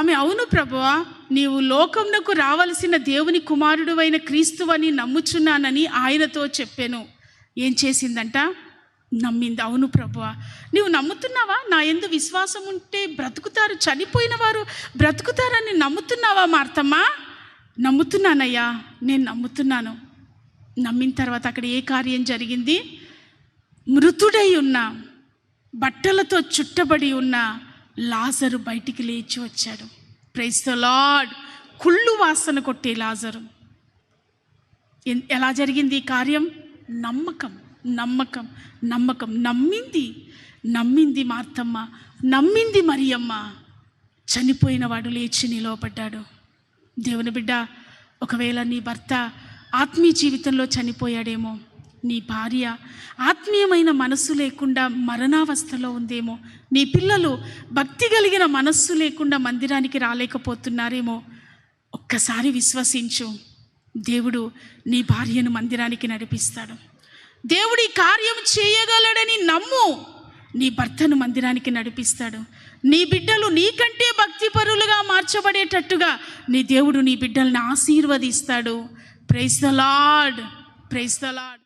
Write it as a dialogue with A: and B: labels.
A: ఆమె అవును ప్రభువా నీవు లోకమునకు రావలసిన దేవుని కుమారుడు అయిన క్రీస్తువని నమ్ముచున్నానని ఆయనతో చెప్పాను. ఏం చేసిందంట? నమ్మింది. అవును ప్రభువ నీవు నమ్ముతున్నావా? నా ఎందు విశ్వాసం ఉంటే బ్రతుకుతారు? చనిపోయిన వారు బ్రతుకుతారని నమ్ముతున్నావా మార్తమ్మా? నమ్ముతున్నానయ్యా నేను నమ్ముతున్నాను. నమ్మిన తర్వాత అక్కడ ఏ కార్యం జరిగింది? మృతుడై ఉన్న బట్టలతో చుట్టబడి ఉన్న లాజరు బయటికి లేచి వచ్చాడు. ప్రైస్ ద లార్డ్ కుళ్ళు వాసన కొట్టే లాజరు. ఎన్- ఎలా జరిగింది ఈ కార్యం? నమ్మకం నమ్మకం నమ్మకం. నమ్మింది నమ్మింది మార్తమ్మ నమ్మింది మరియమ్మ. చనిపోయిన వాడు లేచి నిలవబడ్డాడు. దేవుని బిడ్డ ఒకవేళ నీ భర్త ఆత్మీయ జీవితంలో చనిపోయాడేమో నీ భార్య ఆత్మీయమైన మనస్సు లేకుండా మరణావస్థలో ఉందేమో నీ పిల్లలు భక్తి కలిగిన మనస్సు లేకుండా మందిరానికి రాలేకపోతున్నారేమో ఒక్కసారి విశ్వసించు. దేవుడు నీ భార్యను మందిరానికి నడిపిస్తాడు. దేవుడి కార్యం చేయగలడని నమ్ము. నీ భర్తను మందిరానికి నడిపిస్తాడు. నీ బిడ్డలు నీకంటే భక్తిపరులుగా మార్చబడేటట్టుగా నీ దేవుడు నీ బిడ్డల్ని ఆశీర్వదిస్తాడు. Praise the lord praise the lord